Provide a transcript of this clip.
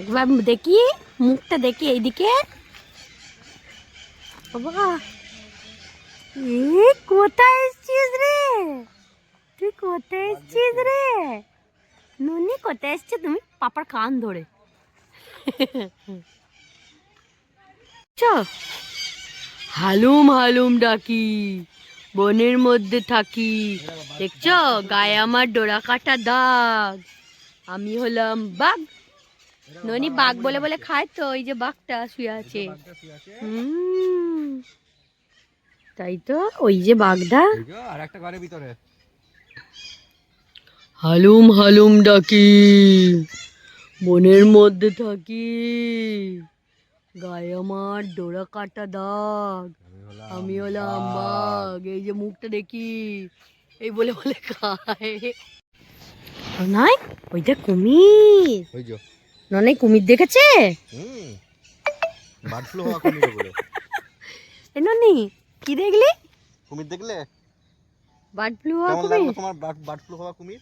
একবার দেখি, মুখটা দেখি এইদিকে। কোথায় এসছিস রে? তুই কোথায় এসছিস রে? নুনি, কোথায় এসছে? তুমি পাপার কান ধরে। চ। হালুম হালুম ডাকি। বনের মধ্যে থাকি। দেখছ? গায়ে আমার ডোরা কাটা দাগ। আমি হলাম বাঘ। ননি বাঘ বলে বলে খায় তো, ওই যে বাঘটা শুয়ে আছে। তাই তো, ওই যে বাঘটা। হালুম হালুম ডাকি। বনের মধ্যে থাকি। গায়ে আমার ডোরা কাটা দাগ। আমি হলাম বাঘ এই যে মুখটা দেখি এই বলে বলে খায়। নয় ওইটা কুমির। ওই যে। ননাই কুমির দেখেছে? হুম বার্ড ফ্লু হওয়া কুমির বলে। এ ননি কি দেখলি? কুমির দেখলে? বার্ড ফ্লু কেমন কুমির? তোমার বার্ড ফ্লু হওয়া কুমির?